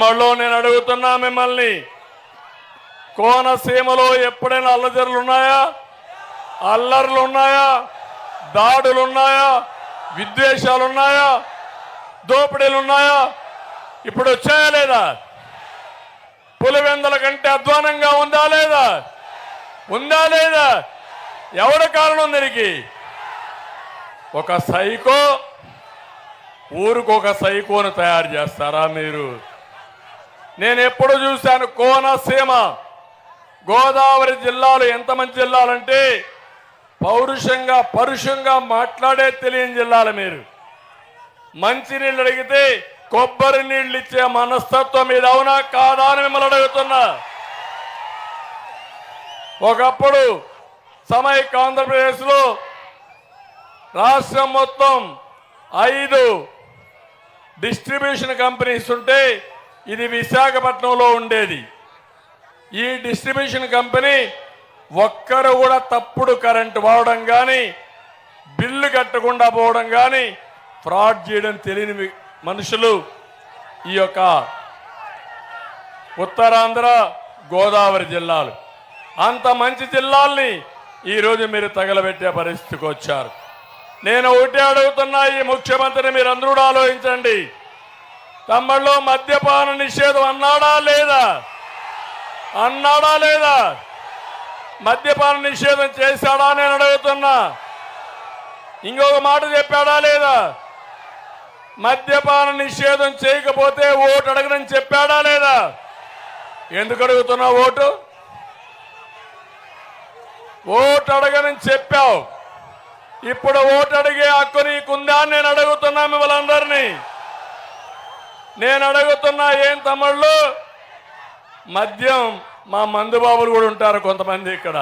మళ్ళీ నేను అడుగుతున్నా మిమ్మల్ని. కోనసీమలో ఎప్పుడైనా అల్లజరులు ఉన్నాయా అల్లర్లు ఉన్నాయా దాడులు ఉన్నాయా విద్వేషాలు ఉన్నాయా దోపిడీలు ఉన్నాయా ఇప్పుడు వచ్చాయా లేదా? పులివెందల కంటే అధ్వానంగా ఉందా లేదా? ఉందా లేదా? ఎవడ కారణం దీనికి? ఒక సైకో ఊరికి ఒక సైకోను తయారు చేస్తారా మీరు? నేను ఎప్పుడు చూశాను కోనసీమ గోదావరి జిల్లాలు ఎంత మంచి జిల్లాలంటే పౌరుషంగా పరుషంగా మాట్లాడే తెలియని జిల్లాలు మీరు. మంచినీళ్ళు అడిగితే కొబ్బరి నీళ్ళు ఇచ్చే మనస్తత్వం మీద అవునా కాదా అని మిమ్మల్ని అడుగుతున్నా. ఒకప్పుడు సమైక్ ఆంధ్రప్రదేశ్లో రాష్ట్రం మొత్తం ఐదు డిస్ట్రిబ్యూషన్ కంపెనీస్ ఉంటే ఇది విశాఖపట్నంలో ఉండేది. ఈ డిస్ట్రిబ్యూషన్ కంపెనీ ఒక్కరు కూడా తప్పుడు కరెంటు వాడడం కానీ బిల్లు కట్టకుండా పోవడం కానీ ఫ్రాడ్ చేయడం తెలియని మనుషులు ఈ యొక్క ఉత్తరాంధ్ర గోదావరి జిల్లాలు. అంత మంచి జిల్లాల్ని ఈరోజు మీరు తగలబెట్టే పరిస్థితికి వచ్చారు. నేను ఒకటే అడుగుతున్నా ఈ ముఖ్యమంత్రిని మీరు అందరూ కూడా ఆలోచించండి. తమ్ముళ్ళు మద్యపాన నిషేధం అన్నాడా లేదా? అన్నాడా లేదా? మద్యపాన నిషేధం చేశాడా నేను అడుగుతున్నా. ఇంకొక మాట చెప్పాడా లేదా? మద్యపాన నిషేధం చేయకపోతే ఓటు అడగనని చెప్పాడా లేదా? ఎందుకు అడుగుతున్నా ఓటు? ఓటు అడగనని చెప్పావు. ఇప్పుడు ఓటు అడిగే హక్కు నీకుందా నేను అడుగుతున్నా మిమ్మల్ని అందరినీ. నేను అడుగుతున్నా ఏం తమ్ముళ్ళు? మద్యం మా మందు బాబులు కూడా ఉంటారు కొంతమంది ఇక్కడ.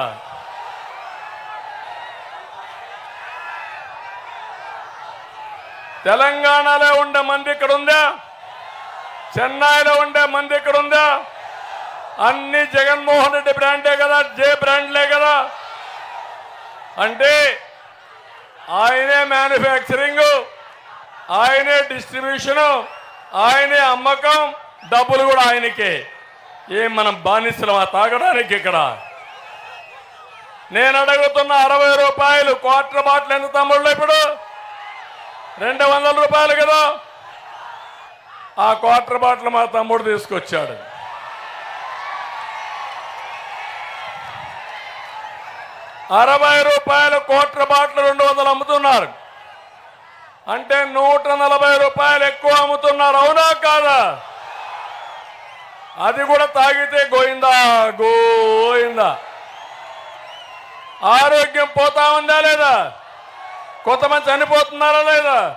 తెలంగాణలో ఉండే మంది ఇక్కడ ఉందా? చెన్నైలో ఉండే మంది ఇక్కడ ఉందా? అన్ని జగన్మోహన్ రెడ్డి బ్రాండే కదా జే బ్రాండ్లే కదా. అంటే ఆయనే మ్యానుఫ్యాక్చరింగ్ ఆయనే డిస్ట్రిబ్యూషను ఆయనే అమ్మకం డబ్బులు కూడా ఆయనకే. ఏం మనం బానిసలమా తాగడానికి ఇక్కడ? నేను అడుగుతున్న అరవై రూపాయలు క్వార్టర్ బాటిల్ ఎంత తమ్ముళ్ళు ఇప్పుడు? రెండు వందల రూపాయలు కదా. ఆ క్వార్టర్ బాటిల్ మా తమ్ముడు తీసుకొచ్చాడు. అరవై రూపాయలు క్వార్టర్ బాటిల్ రెండు వందలు అమ్ముతున్నారు. అంటే నూట నలభై రూపాయలు ఎక్కువ అమ్ముతున్నారు అవునా కాదా? అది కూడా తాగితే గోయిందా? గోయిందా? ఆరోగ్యం పోతా ఉందా లేదా? కొంతమంది చనిపోతున్నారా లేదా?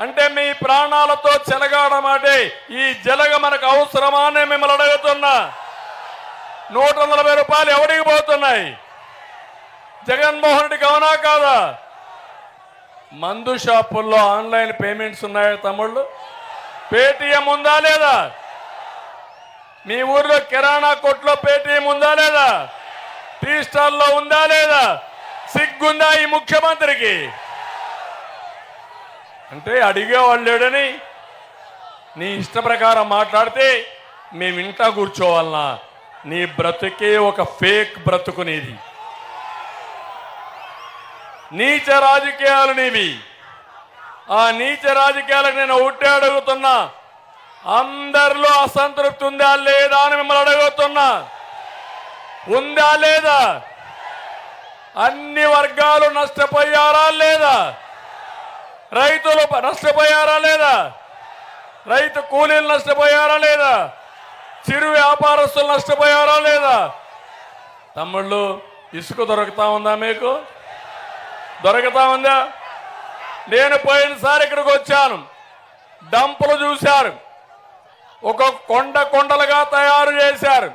అంటే మీ ప్రాణాలతో చెలగాడమాటే ఈ జలగ మనకు అవసరమా అని మిమ్మల్ని అడుగుతున్నా. నూట నలభై రూపాయలు ఎవడికి పోతున్నాయి? జగన్మోహన్ రెడ్డి అవునా కాదా? మందు షాపుల్లో ఆన్లైన్ పేమెంట్స్ ఉన్నాయా తమ్ముళ్ళు? పేటిఎం ఉందా లేదా? మీ ఊర్లో కిరాణా కొట్లో పేటిఎం ఉందా లేదా? టీ స్టాల్లో ఉందా లేదా? సిగ్గుందా ఈ ముఖ్యమంత్రికి? అంటే అడిగేవాళ్ళు లేడని నీ ఇష్ట ప్రకారం మాట్లాడితే మేము ఇంటా కూర్చోవాలనా? నీ బ్రతుకే ఒక ఫేక్ బ్రతుకునేది నీచ రాజకీయాలు నీవి. ఆ నీచ రాజకీయాలకు నేను ఒకటే అడుగుతున్నా. అందరిలో అసంతృప్తి ఉందా లేదా అని మిమ్మల్ని అడుగుతున్నా. ఉందా లేదా? అన్ని వర్గాలు నష్టపోయారా లేదా? రైతులు నష్టపోయారా లేదా? రైతు కూలీలు నష్టపోయారా లేదా? చిరు వ్యాపారస్తులు నష్టపోయారా లేదా? తమ్ముళ్ళు ఇసుక దొరుకుతా ఉందా మీకు? దొరుకుతా ఉందా? నేను పోయినసారి ఇక్కడికి వచ్చాను. డంపులు చూశారు. ఒక కొండ కొండలుగా తయారు చేశారు.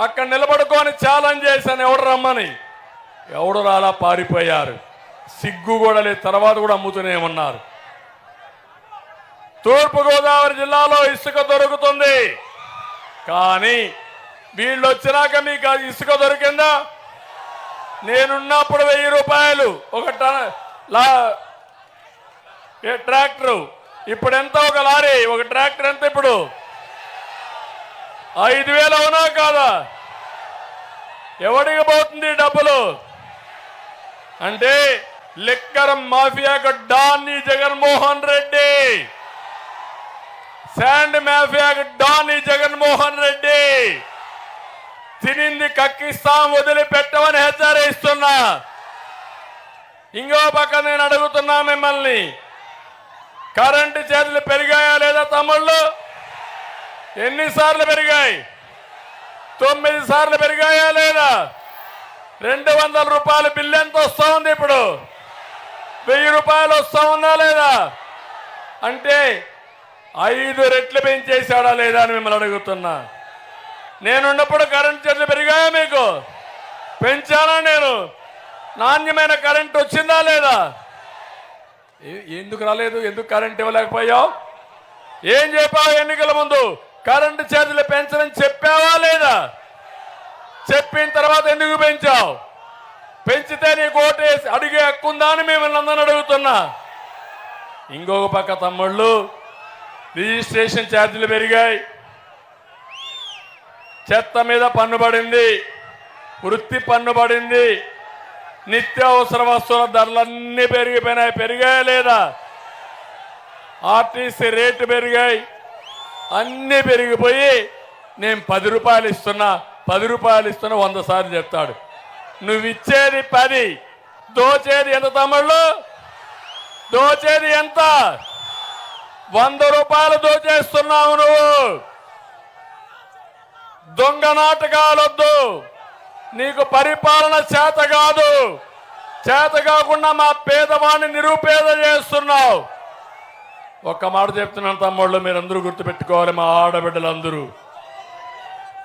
అక్కడ నిలబడుకొని ఛాలెంజ్ చేశాను. ఎవడు రమ్మని? ఎవడు రాలా పారిపోయారు. సిగ్గు కూడా లేదు. తర్వాత కూడా అమ్ముతూనే ఉన్నారు. తూర్పుగోదావరి జిల్లాలో ఇసుక దొరుకుతుంది. కానీ వీళ్ళు వచ్చినాక మీకు ఇసుక దొరికిందా? నేనున్నప్పుడు వెయ్యి రూపాయలు. ఒక లా ట్రాక్టర్? ఇప్పుడు ఎంత ఒక లారీ? ఒక ట్రాక్టర్ ఎంత ఇప్పుడు? ఐదు వేలు అవునా కాదా? ఎవడికి పోతుంది డబ్బులు? అంటే లిక్కర్ మాఫియాకు డాన్ జగన్మోహన్ రెడ్డి. శాండ్ మాఫియాకు డాన్ జగన్మోహన్ రెడ్డి. తినింది కక్కిస్తాం వదిలిపెట్టమని హెచ్చరిస్తున్నా. ఇంకో పక్క నేను అడుగుతున్నా మిమ్మల్ని. కరెంటు ఛార్జీలు పెరిగాయా లేదా తమ్ముళ్ళు? ఎన్నిసార్లు పెరిగాయి? తొమ్మిది సార్లు పెరిగాయా లేదా? రెండు వందల రూపాయలు బిల్లు ఎంత వస్తూ ఉంది ఇప్పుడు? వెయ్యి రూపాయలు వస్తూ ఉందా లేదా? అంటే ఐదు రెట్లు పెంచేశాడా లేదా అని మిమ్మల్ని అడుగుతున్నా. నేనున్నప్పుడు కరెంట్ ఛార్జీలు పెరిగాయా మీకు? పెంచానా నేను? నాణ్యమైన కరెంట్ వచ్చిందా లేదా? ఎందుకు రాలేదు? ఎందుకు కరెంట్ ఇవ్వలేకపోయావు? ఏం చెప్పావు ఎన్నికల ముందు? కరెంటు ఛార్జీలు పెంచని చెప్పావా లేదా? చెప్పిన తర్వాత ఎందుకు పెంచావు? పెంచితే నీకు ఓటేసి అడిగే హక్కు ఉందా అని మిమ్మల్ని అందరూ అడుగుతున్నా. ఇంకొక పక్క తమ్ముళ్ళు రిజిస్ట్రేషన్ ఛార్జీలు పెరిగాయి. చెత్త మీద పన్ను పడింది. వృత్తి పన్ను పడింది. నిత్యావసర వస్తువుల ధరలన్నీ పెరిగిపోయినాయి. పెరిగాయా లేదా? ఆర్టీసీ రేటు పెరిగాయి. అన్నీ పెరిగిపోయి నేను పది రూపాయలు ఇస్తున్నా. పది రూపాయలు ఇస్తున్నా వంద సార్లు చెప్తాడు. నువ్వు ఇచ్చేది పది దోచేది ఎంత తమ్ముళ్ళు? దోచేది ఎంత? వంద రూపాయలు దోచేస్తున్నావు నువ్వు. దొంగ నాటకాలొద్దు. నీకు పరిపాలన చేత కాదు. చేత కాకుండా మా పేదవాడిని నిరుపేద చేస్తున్నావు. ఒక్క మాట చెప్తున్నాను తమ్ముళ్ళు మీరందరూ గుర్తుపెట్టుకోవాలి మా ఆడబిడ్డలందరూ.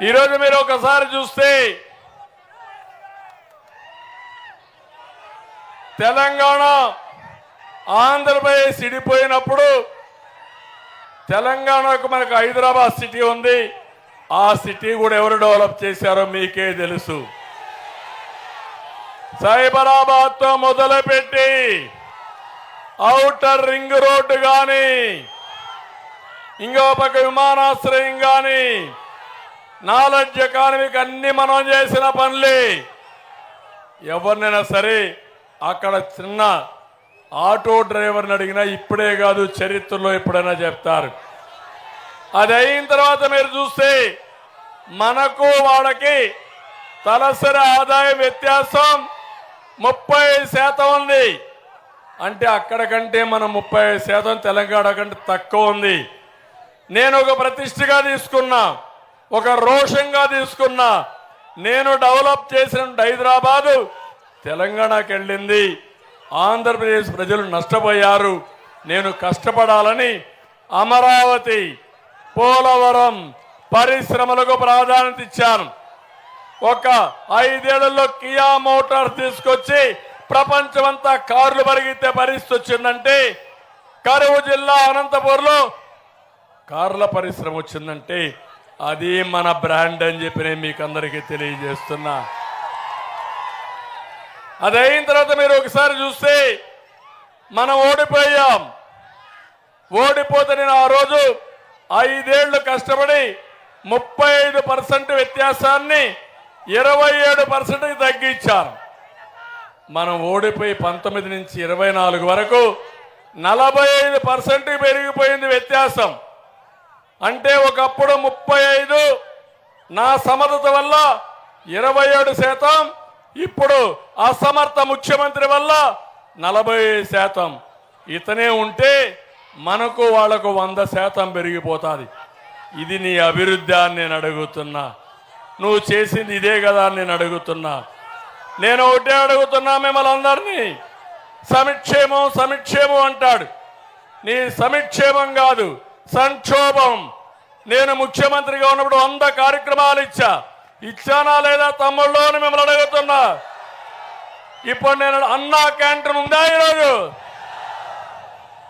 ఈరోజు మీరు ఒకసారి చూస్తే తెలంగాణ ఆంధ్రప్రదేశ్ ఇడిపోయినప్పుడు తెలంగాణకు మనకు హైదరాబాద్ సిటీ ఉంది. ఆ సిటీ కూడా ఎవరు డెవలప్ చేశారో మీకే తెలుసు. సైబరాబాద్తో మొదలుపెట్టి అవుటర్ రింగ్ రోడ్డు కానీ ఇంకో పక్క విమానాశ్రయం కానీ నాలెడ్జ్ ఎకానమీకి అన్ని మనం చేసిన పనులే. ఎవరినైనా సరే అక్కడ చిన్న ఆటో డ్రైవర్ని అడిగినా ఇప్పుడే కాదు చరిత్రలో ఎప్పుడైనా చెప్తారు. అది అయిన తర్వాత మీరు చూస్తే మనకు వాళ్ళకి తలసరి ఆదాయ వ్యత్యాసం ముప్పై శాతం ఉంది. అంటే అక్కడ కంటే మనం ముప్పై శాతం తెలంగాణ కంటే తక్కువ ఉంది. నేను ఒక ప్రతిష్టగా తీసుకున్నా ఒక రోషంగా తీసుకున్నా నేను డెవలప్ చేసిన హైదరాబాదు తెలంగాణకి వెళ్ళింది. ఆంధ్రప్రదేశ్ ప్రజలు నష్టపోయారు. నేను కష్టపడాలని అమరావతి పోలవరం పరిశ్రమలకు ప్రాధాన్యత ఇచ్చాను ఒక ఐదేళ్ళలో కియా మోటార్స్ తీసుకొచ్చి ప్రపంచమంతా కార్లు పరిగితే పరిస్థితి వచ్చిందంటే కరువు జిల్లా అనంతపూర్లో కార్ల పరిశ్రమ వచ్చిందంటే అది మన బ్రాండ్ అని చెప్పి నేను మీకు అందరికీ తెలియజేస్తున్నా. అది అయిన తర్వాత మీరు ఒకసారి చూస్తే మనం ఓడిపోయాం. ఓడిపోతే నేను ఆ రోజు ఐదేళ్ళు కష్టపడి ముప్పై ఐదు పర్సెంట్ వ్యత్యాసాన్ని ఇరవై ఏడు పర్సెంట్కి తగ్గించారు. మనం ఓడిపోయి పంతొమ్మిది నుంచి ఇరవై నాలుగు వరకు నలభై ఐదు పర్సెంట్ పెరిగిపోయింది వ్యత్యాసం. అంటే ఒకప్పుడు ముప్పై ఐదు నా సమర్థత వల్ల ఇరవై ఏడు శాతం ఇప్పుడు అసమర్థ ముఖ్యమంత్రి వల్ల నలభై శాతం. ఇతనే ఉంటే మనకు వాళ్ళకు వంద శాతం పెరిగిపోతుంది. ఇది నీ అభివృద్ధి అని నేను అడుగుతున్నా. నువ్వు చేసింది ఇదే కదా అని నేను అడుగుతున్నా. నేను ఒకటే అడుగుతున్నా మిమ్మల్ని అందరినీ. సమిక్షేమం సమిక్షేమం అంటాడు. నీ సమిక్షేమం కాదు సంక్షోభం. నేను ముఖ్యమంత్రిగా ఉన్నప్పుడు వంద కార్యక్రమాలు ఇచ్చా. ఇచ్చానా లేదా తమ్ముళ్ళు అని మిమ్మల్ని అడుగుతున్నా. ఇప్పుడు నేను అన్నా క్యాంటీన్ ఉందా ఈరోజు?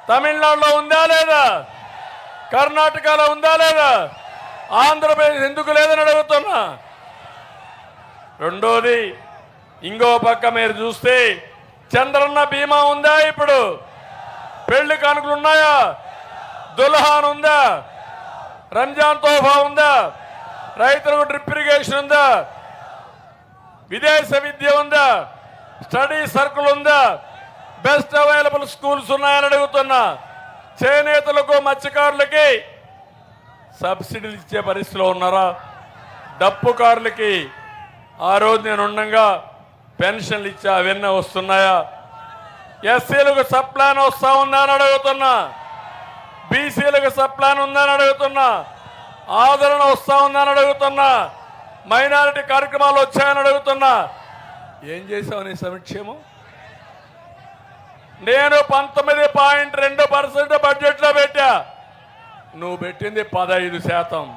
తమిళనాడులో ఉందా లేదా? కర్ణాటకలో ఉందా లేదా? ఆంధ్రప్రదేశ్ ఎందుకు లేదని అడుగుతున్నా. రెండోది ఇంకో పక్క మీరు చూస్తే చంద్రన్న బీమా ఉందా ఇప్పుడు? పెళ్ళి కానుకలు ఉన్నాయా? దుల్హాన్ ఉందా? రంజాన్ తోఫా ఉందా? రైతులకు డ్రిప్ ఇరిగేషన్ ఉందా? విదేశ విద్య ఉందా? స్టడీ సర్కిల్ ఉందా? బెస్ట్ అవైలబుల్ స్కూల్స్ ఉన్నాయని అడుగుతున్నా. చేనేతలకు మత్స్యకారులకి సబ్సిడీలు ఇచ్చే పరిస్థితిలో ఉన్నారా? డప్పుకారులకి ఆ రోజు నేను ఉండగా పెన్షన్లు ఇచ్చా అవన్నీ వస్తున్నాయా? ఎస్సీలకు సప్లాన్ వస్తా ఉందా అని అడుగుతున్నా. బీసీలకు సప్లాన్ ఉందని అడుగుతున్నా. ఆదరణ వస్తా ఉందని అడుగుతున్నా. మైనారిటీ కార్యక్రమాలు వచ్చాయని అడుగుతున్నా. ఏం చేసావు నీ సంక్షేమం నేను పంతొమ్మిది పాయింట్ రెండు పర్సెంట్ బడ్జెట్లో పెట్టా. నువ్వు పెట్టింది పదహైదు శాతం.